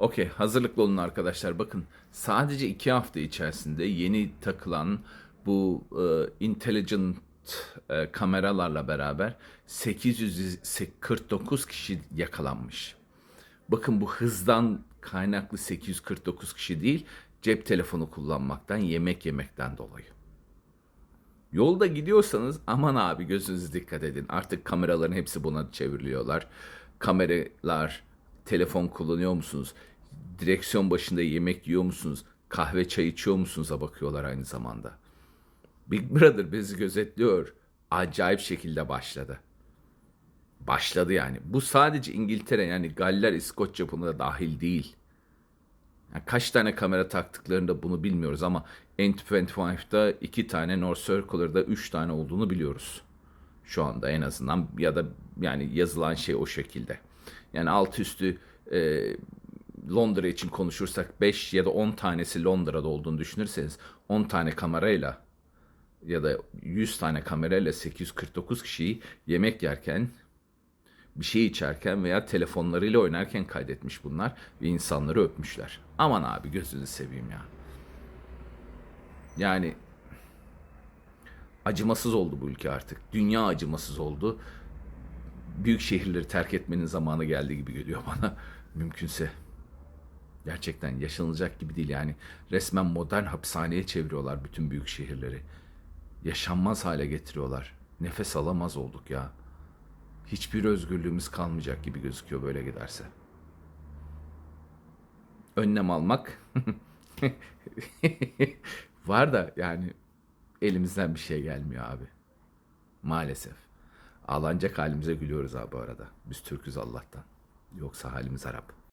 Okey hazırlıklı olun arkadaşlar. Bakın sadece iki hafta içerisinde yeni takılan bu e, intelligent e, kameralarla beraber 849 kişi yakalanmış. Bakın bu hızdan kaynaklı 849 kişi değil, cep telefonu kullanmaktan, yemek yemekten dolayı. Yolda gidiyorsanız aman abi gözünüzü dikkat edin. Artık kameraların hepsi buna çevriliyorlar. Kameralar, telefon kullanıyor musunuz? Direksiyon başında yemek yiyor musunuz? Kahve çay içiyor musunuz'a bakıyorlar aynı zamanda. Big Brother bizi gözetliyor. Acayip şekilde başladı. Başladı yani. Bu sadece İngiltere yani Galler, İskoçya buna dahil değil. Yani kaç tane kamera taktıklarını da bunu bilmiyoruz ama N25'da iki tane North Circular'da üç tane olduğunu biliyoruz. Şu anda en azından ya da yani yazılan şey o şekilde. Yani alt üstü e, Londra için konuşursak 5 ya da 10 tanesi Londra'da olduğunu düşünürseniz 10 tane kamerayla ya da 100 tane kamerayla 849 kişiyi yemek yerken bir şey içerken veya telefonlarıyla oynarken kaydetmiş bunlar ve insanları öpmüşler. Aman abi gözünü seveyim ya. Yani acımasız oldu bu ülke artık. Dünya acımasız oldu. Büyük şehirleri terk etmenin zamanı geldi gibi geliyor bana. Mümkünse. Gerçekten yaşanılacak gibi değil yani. Resmen modern hapishaneye çeviriyorlar bütün büyük şehirleri. Yaşanmaz hale getiriyorlar. Nefes alamaz olduk ya hiçbir özgürlüğümüz kalmayacak gibi gözüküyor böyle giderse. Önlem almak var da yani elimizden bir şey gelmiyor abi. Maalesef. Ağlanacak halimize gülüyoruz abi bu arada. Biz Türk'üz Allah'tan. Yoksa halimiz Arap.